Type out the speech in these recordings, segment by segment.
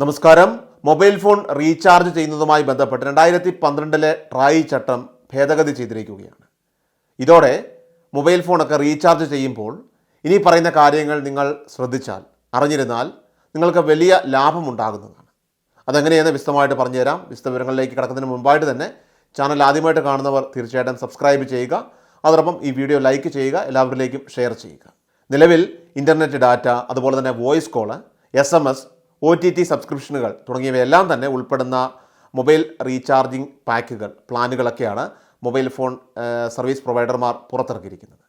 നമസ്കാരം. Mobile phone recharge ചെയ്യുന്നതുമായി ബന്ധപ്പെട്ട് രണ്ടായിരത്തി പന്ത്രണ്ടിലെ ട്രായ് ചട്ടം ഭേദഗതി ചെയ്തിരിക്കുകയാണ്. ഇതോടെ മൊബൈൽ ഫോണൊക്കെ റീചാർജ് ചെയ്യുമ്പോൾ ഇനി പറയുന്ന കാര്യങ്ങൾ നിങ്ങൾ ശ്രദ്ധിച്ചാൽ അറിഞ്ഞിരുന്നാൽ നിങ്ങൾക്ക് വലിയ ലാഭമുണ്ടാകുന്നതാണ് അതെങ്ങനെയെന്ന് വിശദമായിട്ട് പറഞ്ഞുതരാം. വിശദവിവരങ്ങളിലേക്ക് കിടക്കുന്നതിന് മുമ്പായിട്ട് തന്നെ ചാനൽ ആദ്യമായിട്ട് കാണുന്നവർ തീർച്ചയായിട്ടും സബ്സ്ക്രൈബ് ചെയ്യുക. അതോടൊപ്പം ഈ വീഡിയോ ലൈക്ക് ചെയ്യുക എല്ലാവരിലേക്കും ഷെയർ ചെയ്യുക. നിലവിൽ ഇന്റർനെറ്റ് ഡാറ്റ അതുപോലെ തന്നെ voice call S M S O T T സബ്സ്ക്രിപ്ഷനുകൾ തുടങ്ങിയവയെല്ലാം തന്നെ ഉൾപ്പെടുന്ന മൊബൈൽ റീചാർജിംഗ് പാക്കുകൾ പ്ലാനുകളൊക്കെയാണ് മൊബൈൽ ഫോൺ സർവീസ് പ്രൊവൈഡർമാർ പുറത്തിറക്കിയിരിക്കുന്നത്.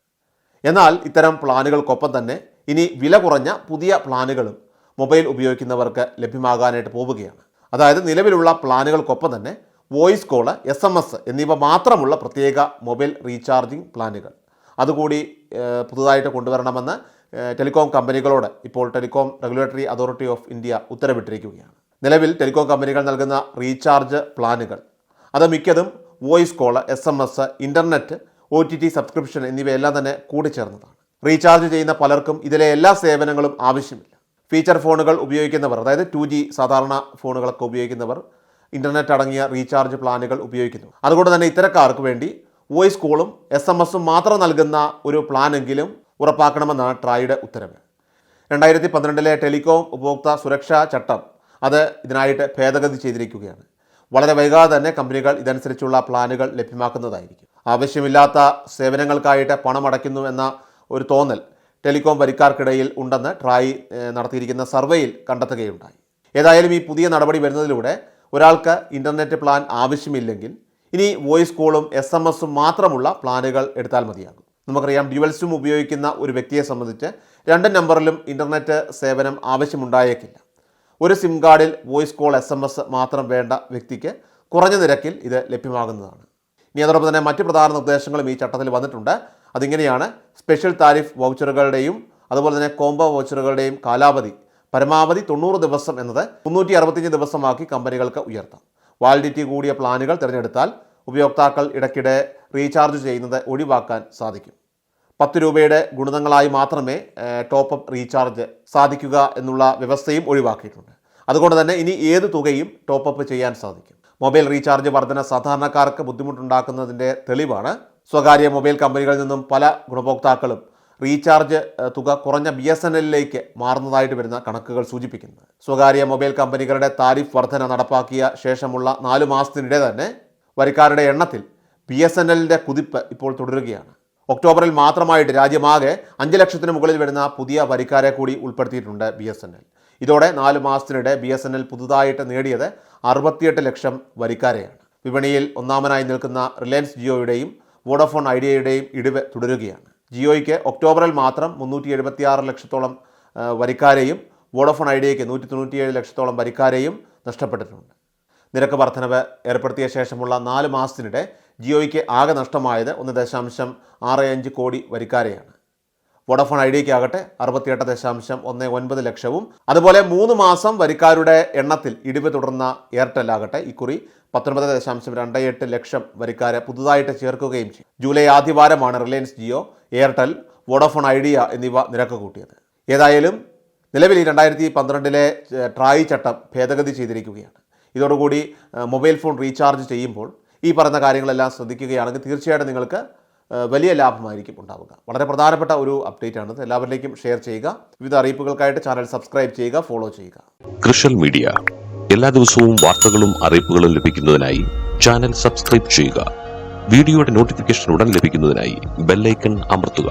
എന്നാൽ ഇത്തരം പ്ലാനുകൾക്കൊപ്പം തന്നെ ഇനി വില കുറഞ്ഞ പുതിയ പ്ലാനുകളും മൊബൈൽ ഉപയോഗിക്കുന്നവർക്ക് ലഭ്യമാകാനായിട്ട് പോവുകയാണ്. അതായത് നിലവിലുള്ള പ്ലാനുകൾക്കൊപ്പം തന്നെ voice call S M S എന്നിവ മാത്രമുള്ള പ്രത്യേക മൊബൈൽ റീചാർജിംഗ് പ്ലാനുകൾ. അതുകൂടി പുതുതായിട്ട് കൊണ്ടുവരണമെന്ന് ടെലികോം കമ്പനികളോട് ഇപ്പോൾ telecom regulatory authority of India ഉത്തരവിട്ടിരിക്കുകയാണ്. നിലവിൽ ടെലികോം കമ്പനികൾ നൽകുന്ന റീചാർജ് പ്ലാനുകൾ അത് മിക്കതും voice call S M S internet O T T subscription എന്നിവയെല്ലാം തന്നെ കൂടിച്ചേർന്നതാണ്. റീചാർജ് ചെയ്യുന്ന പലർക്കും ഇതിലെ എല്ലാ സേവനങ്ങളും ആവശ്യമില്ല. ഫീച്ചർ ഫോണുകൾ ഉപയോഗിക്കുന്നവർ അതായത് ടു ജി സാധാരണ ഫോണുകളൊക്കെ ഉപയോഗിക്കുന്നവർ ഇന്റർനെറ്റ് അടങ്ങിയ റീചാർജ് പ്ലാനുകൾ ഉപയോഗിക്കുന്നു. അതുകൊണ്ട് തന്നെ ഇത്തരക്കാർക്ക് വേണ്ടി വോയിസ് കോളും എസ് എം എസും മാത്രം നൽകുന്ന ഒരു പ്ലാനെങ്കിലും ഉറപ്പാക്കണമെന്നാണ് ട്രായുടെ ഉത്തരവ്. രണ്ടായിരത്തി പന്ത്രണ്ടിലെ ടെലികോം ഉപഭോക്തൃ സുരക്ഷാ ചട്ടം അത് ഇതിനായിട്ട് ഭേദഗതി ചെയ്തിരിക്കുകയാണ്. വളരെ വൈകാതെ തന്നെ കമ്പനികൾ ഇതനുസരിച്ചുള്ള പ്ലാനുകൾ ലഭ്യമാക്കുന്നതായിരിക്കും. ആവശ്യമില്ലാത്ത സേവനങ്ങൾക്കായിട്ട് പണം അടയ്ക്കുന്നു എന്ന ഒരു തോന്നൽ ടെലികോം വരിക്കാർക്കിടയിൽ ഉണ്ടെന്ന് ട്രായ് നടത്തിയിരിക്കുന്ന സർവേയിൽ കണ്ടെത്തുകയുണ്ടായി. ഏതായാലും ഈ പുതിയ നടപടി വരുന്നതിലൂടെ ഒരാൾക്ക് ഇന്റർനെറ്റ് പ്ലാൻ ആവശ്യമില്ലെങ്കിൽ ഇനി വോയിസ് കോളും എസും മാത്രമുള്ള പ്ലാനുകൾ എടുത്താൽ മതിയാകും. നമുക്കറിയാം ഡ്യുവൽ സിം ഉപയോഗിക്കുന്ന ഒരു വ്യക്തിയെ സംബന്ധിച്ച് രണ്ട് നമ്പറിലും ഇന്റർനെറ്റ് സേവനം ആവശ്യമുണ്ടായേക്കില്ല. ഒരു സിം കാർഡിൽ voice call S M S മാത്രം വേണ്ട വ്യക്തിക്ക് കുറഞ്ഞ നിരക്കിൽ ഇത് ലഭ്യമാകുന്നതാണ്. ഇനി അതോടൊപ്പം തന്നെ മറ്റ് പ്രധാന നിർദ്ദേശങ്ങളും ഈ ചട്ടത്തിൽ വന്നിട്ടുണ്ട്. അതിങ്ങനെയാണ് സ്പെഷ്യൽ താരിഫ് വൗച്ചറുകളുടെയും അതുപോലെ തന്നെ കോംബോ വൗച്ചറുകളുടെയും കാലാവധി പരമാവധി തൊണ്ണൂറ് ദിവസം എന്നത് മുന്നൂറ്റി അറുപത്തിയഞ്ച് ദിവസമാക്കി കമ്പനികൾക്ക് ഉയർത്താം. വാലിഡിറ്റി കൂടിയ പ്ലാനുകൾ തിരഞ്ഞെടുത്താൽ ഉപയോക്താക്കൾ ഇടയ്ക്കിടെ റീചാർജ് ചെയ്യുന്നത് ഒഴിവാക്കാൻ സാധിക്കും. പത്ത് രൂപയുടെ ഗുണിതങ്ങളായി മാത്രമേ ടോപ്പ് അപ്പ് റീചാർജ് സാധിക്കുക എന്നുള്ള വ്യവസ്ഥയും ഒഴിവാക്കിയിട്ടുണ്ട്. അതുകൊണ്ട് തന്നെ ഇനി ഏത് തുകയും ടോപ്പ് അപ്പ് ചെയ്യാൻ സാധിക്കും. മൊബൈൽ റീചാർജ് വർധന സാധാരണക്കാർക്ക് ബുദ്ധിമുട്ടുണ്ടാക്കുന്നതിന്റെ തെളിവാണ്. സ്വകാര്യ മൊബൈൽ കമ്പനികളിൽ നിന്നും പല ഗുണഭോക്താക്കളും റീചാർജ് തുക കുറഞ്ഞ ബി എസ് എൻ എല്ലിലേക്ക് മാറുന്നതായിട്ട് വരുന്ന കണക്കുകൾ സൂചിപ്പിക്കുന്നത് സ്വകാര്യ മൊബൈൽ കമ്പനികളുടെ താരിഫ് വർധന നടപ്പാക്കിയ ശേഷമുള്ള നാലു മാസത്തിനിടെ തന്നെ വരിക്കാരുടെ എണ്ണത്തിൽ ബി എസ് എൻ എല്ലിന്റെ കുതിപ്പ് ഇപ്പോൾ തുടരുകയാണ്. ഒക്ടോബറിൽ മാത്രമായിട്ട് രാജ്യമാകെ അഞ്ച് ലക്ഷത്തിന് മുകളിൽ വരുന്ന പുതിയ വരിക്കാരെ കൂടി ഉൾപ്പെടുത്തിയിട്ടുണ്ട് ബി എസ് എൻ എൽ. ഇതോടെ നാല് മാസത്തിനിടെ ബി എസ് എൻ എൽ പുതുതായിട്ട് നേടിയത് അറുപത്തിയെട്ട് ലക്ഷം വരിക്കാരെയാണ്. വിപണിയിൽ ഒന്നാമനായി നിൽക്കുന്ന റിലയൻസ് ജിയോയുടെയും വോഡഫോൺ ഐഡിയയുടെയും ഇടിവ് തുടരുകയാണ്. ജിയോയ്ക്ക് ഒക്ടോബറിൽ മാത്രം മുന്നൂറ്റി എഴുപത്തിയാറ് ലക്ഷത്തോളം വരിക്കാരെയും വോഡഫോൺ ഐഡിയയ്ക്ക് നൂറ്റി തൊണ്ണൂറ്റിയേഴ് ലക്ഷത്തോളം വരിക്കാരെയും നഷ്ടപ്പെട്ടിട്ടുണ്ട്. നിരക്ക് വർധനവ് ഏർപ്പെടുത്തിയ ശേഷമുള്ള നാല് മാസത്തിനിടെ ജിയോയ്ക്ക് ആകെ നഷ്ടമായത് ഒന്ന് ദശാംശം ആറ് അഞ്ച് കോടി വരിക്കാരെയാണ്. വോഡഫോൺ ഐഡിയയ്ക്കാകട്ടെ അറുപത്തിയെട്ട് ദശാംശം ഒന്ന് ഒൻപത് ലക്ഷവും. അതുപോലെ മൂന്ന് മാസം വരിക്കാരുടെ എണ്ണത്തിൽ ഇടിവ് തുടർന്ന എയർടെൽ ആകട്ടെ ഇക്കുറി പത്തൊൻപത് ദശാംശം രണ്ട് എട്ട് ലക്ഷം വരിക്കാരെ പുതുതായിട്ട് ചേർക്കുകയും ചെയ്യും ജൂലൈ ആദ്യവാരമാണ് റിലയൻസ് ജിയോ എയർടെൽ വോഡഫോൺ ഐഡിയ എന്നിവ നിരക്ക് കൂട്ടിയത്. ഏതായാലും നിലവിൽ ഈ രണ്ടായിരത്തി പന്ത്രണ്ടിലെ ട്രായ് ചട്ടം ഭേദഗതി ചെയ്തിരിക്കുകയാണ്. ഇതോടുകൂടി മൊബൈൽ ഫോൺ റീചാർജ് ചെയ്യുമ്പോൾ ഈ പറയുന്ന കാര്യങ്ങളെല്ലാം ശ്രദ്ധിക്കുകയാണെങ്കിൽ തീർച്ചയായിട്ടും നിങ്ങൾക്ക് വലിയ ലാഭമായിരിക്കും ഉണ്ടാവുക. വളരെ പ്രധാനപ്പെട്ട ഒരു അപ്ഡേറ്റ് ആണ് എല്ലാവരിലേക്കും ഷെയർ ചെയ്യുക. വിവിധ അറിയിപ്പുകൾക്കായിട്ട് ചാനൽ സബ്സ്ക്രൈബ് ചെയ്യുക ഫോളോ ചെയ്യുക. കൃഷൽ മീഡിയ. എല്ലാ ദിവസവും വാർത്തകളും അറിയിപ്പുകളും ലഭിക്കുന്നതിനായി ചാനൽ സബ്സ്ക്രൈബ് ചെയ്യുക. വീഡിയോയുടെ നോട്ടിഫിക്കേഷൻ ഉടൻ ലഭിക്കുന്നതിനായി ബെല്ലൈക്കൺ അമർത്തുക.